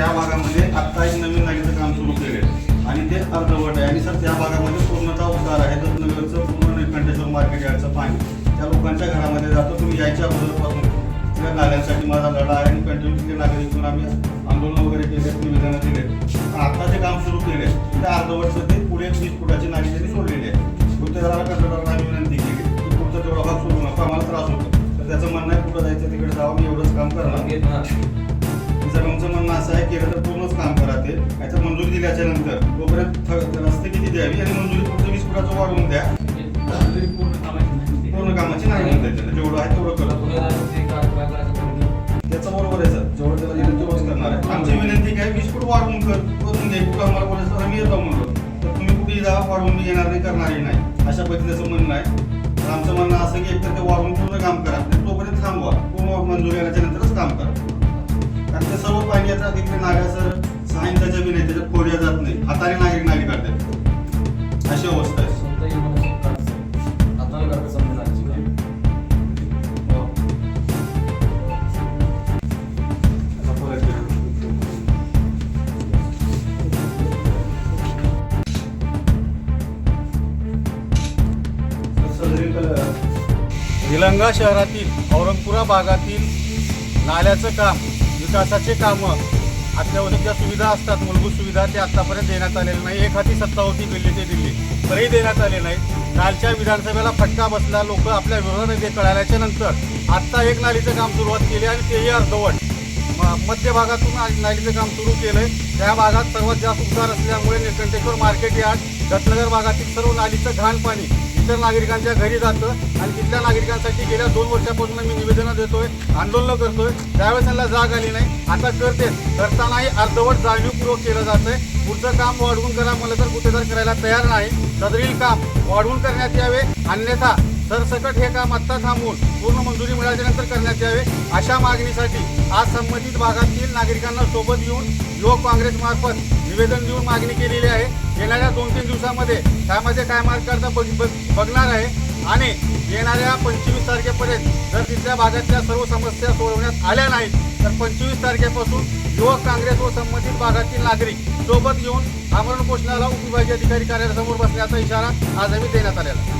या भागामध्ये आत्ता एक नवीन जागेचं काम सुरू केले आणि ते अर्धवट आहे. आणि सर त्या भागामध्ये पूर्णतः उतार आहे. तर नगरचं पूर्ण निळकंठेश्वर मार्केट यायचं पाणी. त्या लोकांच्या घरामध्ये जातो. तुम्ही यायच्या अगोदरपासून त्या नाल्यांसाठी माझा लढा आहे आणि कंटिन्यू नागरिक आम्ही आंदोलन वगैरे केले निवेदनं दिले. पण आता जे काम सुरू केले ते अर्धवट सध्या पुढे वीस फुटाची नाली त्यांनी सोडलेली आहे. गुत्तेदाराला कंत्राटदाराला आम्ही विनंती केली. की पुढचा तेवढा भाग सुरू नको. आम्हाला त्रास होतो. तर त्याचं म्हणणं आहे कुठं जायचं तिकडे जावं मी एवढंच काम करणार. सर आमचं म्हणणं केलं तर पूर्णच काम करा ते. याचं मंजुरी दिल्याच्या नंतर तोपर्यंत किती द्यावी आणि मंजुरी पुढचं वीस फुटाचं वाढवून द्या. पूर्ण कामाची नाही म्हणता येते जेवढं आहे तेवढं करतो त्याचं बरोबर आहे सर. जेवढं त्याला दिलं तेवढंच करणार आहे. आमची विनंती काय वीस फूट वाढवून कर. करून घे कुठं आम्हाला बोलायचं तर आम्ही येतो म्हणलो तर तुम्ही कुठेही जा वाढवून मी येणार नाही करणारही नाही. अशा पद्धतीचं म्हणणं आहे. आमचं म्हणणं असं की एकतर ते वाढवून पूर्ण काम करा. तोपर्यंत थांबवा. पूर्ण मंजुरी करा कारण ते सर्व पाणी आता तिकडे नाल्या सर सहा इंचाच्या बी नाही त्याच्यात खोड्या जात नाही. हाताने नागरिक नाली काढतात. अशी अवस्था आहे. हो. निलंगा शहरातील औरंगपुरा भागातील नाल्याचं काम विकासाचे कामं अत्यावश्यक ज्या सुविधा असतात मूलभूत सुविधा ते आतापर्यंत देण्यात आलेल्या नाही. एक हाती सत्ता होती दिल्ली ते दिल्ली. तरीही देण्यात आले नाही कालच्या विधानसभेला फटका बसला लोक आपल्या विरोधात ते कळाल्याच्या नंतर आत्ता एक नालीचं काम सुरुवात केली आणि तेही अर्धवट. म- मध्य भागातून आज नालीचं काम सुरू केलंय. त्या भागात सर्वात जास्त उतार असल्यामुळे निळकंठेश्वर मार्केट यार्ड रत्नगर भागातील सर्व नालीचं घाण पाणी इतर नागरिकांच्या घरी जातं आणि तिथल्या नागरिकांसाठी गेल्या दोन वर्षापासून मी निवेदनं देतोय आंदोलनं करतोय. त्यावेळेस त्यांना जाग आली नाही. आता करते. करतानाही अर्धवट जाणीवपूर्वक केलं जातंय. पुढचं काम वाढवून करा मला तर गुत्तेदार करायला तयार नाही. सदरील काम वाढवून करण्यात यावे. अन्यथा सरसकट हे काम आत्ता थांबवून पूर्ण मंजुरी मिळाल्यानंतर करण्यात यावे. अशा मागणीसाठी आज संबंधित भागातील नागरिकांना सोबत घेऊन युवक काँग्रेसमार्फत निवेदन देऊन मागणी केलेली आहे. येणाऱ्या दोन तीन दिवसामध्ये त्यामध्ये काय मार्ग करता बघ बघ- बघणार आहे. आणि येणाऱ्या पंचवीस तारखेपर्यंत जर तिथल्या भागातल्या सर्व समस्या सोडवण्यात आल्या नाहीत तर पंचवीस तारखेपासून युवक काँग्रेस व संबंधित भागातील नागरिक सोबत घेऊन आमरण पोषणाला उपविभागीय अधिकारी कार्यालयासमोर बसण्याचा इशारा आज आम्ही देण्यात आलेला आहे.